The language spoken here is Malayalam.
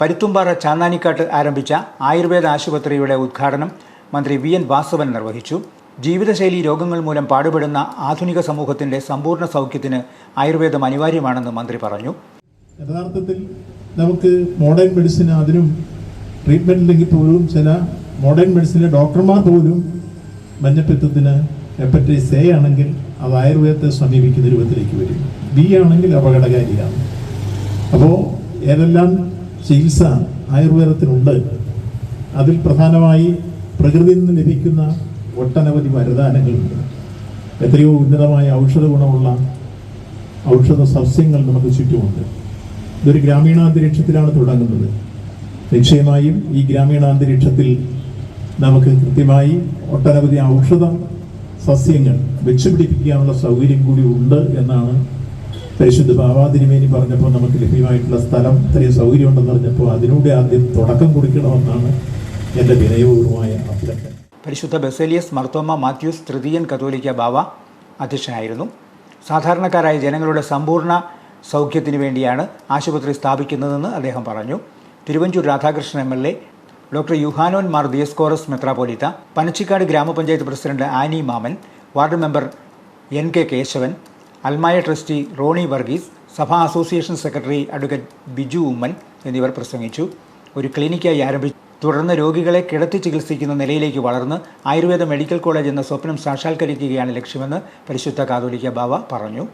പരുത്തുംപാറ ചാന്നാനിക്കാട്ട് ആരംഭിച്ച ആയുർവേദ ആശുപത്രിയുടെ ഉദ്ഘാടനം മന്ത്രി വി എൻ വാസവൻ നിർവഹിച്ചു. ജീവിതശൈലി രോഗങ്ങൾ മൂലം പാടുപെടുന്ന ആധുനിക സമൂഹത്തിന്റെ സമ്പൂർണ സൗഖ്യത്തിന് ആയുർവേദം അനിവാര്യമാണെന്ന് മന്ത്രി പറഞ്ഞു. യഥാർത്ഥത്തിൽ നമുക്ക് മോഡേൺ മെഡിസിൻ അതിനും ട്രീറ്റ്മെന്റ് ഇല്ലെങ്കിൽ പോലും ചില മോഡേൺ മെഡിസിനിലെ ഡോക്ടർമാർ പോലും മഞ്ഞപ്പിത്തത്തിന് ഹെപ്പറ്റൈസ് എ ആണെങ്കിൽ അത് ആയുർവേദത്തെ സമീപിക്കുന്ന രൂപത്തിലേക്ക് വരും. ബി ആണെങ്കിൽ അപകടകാരിയാണ്. അപ്പോൾ ഏതെല്ലാം ചികിത്സ ആയുർവേദത്തിനുണ്ട്. അതിൽ പ്രധാനമായി പ്രകൃതിയിൽ നിന്ന് ലഭിക്കുന്ന ഒട്ടനവധി വരദാനങ്ങളുണ്ട് എത്രയോ ഉന്നതമായ ഔഷധ ഗുണമുള്ള ഔഷധ സസ്യങ്ങൾ നമുക്ക് ചുറ്റുമുണ്ട്. ഇതൊരു ഗ്രാമീണാന്തരീക്ഷത്തിലാണ് തുടങ്ങുന്നത്. നിശ്ചയമായും ഈ ഗ്രാമീണാന്തരീക്ഷത്തിൽ നമുക്ക് കൃത്യമായി ഒട്ടനവധി ഔഷധ സസ്യങ്ങൾ വെച്ചുപിടിപ്പിക്കാനുള്ള സൗകര്യം കൂടി ഉണ്ട് എന്നാണ് പരിശുദ്ധ ബാബാതിരുമേനി പറഞ്ഞപ്പോൾ നമുക്ക് ലഭ്യമായിട്ടുള്ള സ്ഥലം ഇത്രയും സൗകര്യം ഉണ്ടെന്ന് പറഞ്ഞപ്പോൾ അതിലൂടെ ആദ്യം തുടക്കം കുറിക്കണമെന്നാണ് എന്റെ വിനയപൂർവമായ അഭ്യർത്ഥന. പരിശുദ്ധ ബസേലിയസ് മർത്തോമ മാത്യൂസ് തൃതീയൻ കത്തോലിക്ക ബാവ അധ്യക്ഷനായിരുന്നു. സാധാരണക്കാരായ ജനങ്ങളുടെ സമ്പൂർണ സൗഖ്യത്തിന് വേണ്ടിയാണ് ആശുപത്രി സ്ഥാപിക്കുന്നതെന്ന് അദ്ദേഹം പറഞ്ഞു. Thiruvanchoor Radhakrishnan M L A doctor Yuhanon Mar Diascoros metropolitan Panachikkad grama panchayat president Annie Mammen ward member N K Keshavan അൽമായ ട്രസ്റ്റി റോണി വർഗീസ് സഭാ association secretary advocate Biju Oommen എന്നിവർ പ്രസംഗിച്ചു. ഒരു ക്ലിനിക്കായി ആരംഭിച്ചു തുടർന്ന് രോഗികളെ കിടത്തി ചികിത്സിക്കുന്ന നിലയിലേക്ക് വളർന്ന് ആയുർവേദ മെഡിക്കൽ കോളേജ് എന്ന സ്വപ്നം സാക്ഷാത്കരിക്കുകയാണ് ലക്ഷ്യമെന്ന് പരിശുദ്ധ കാതോലിക്ക ബാവ പറഞ്ഞു.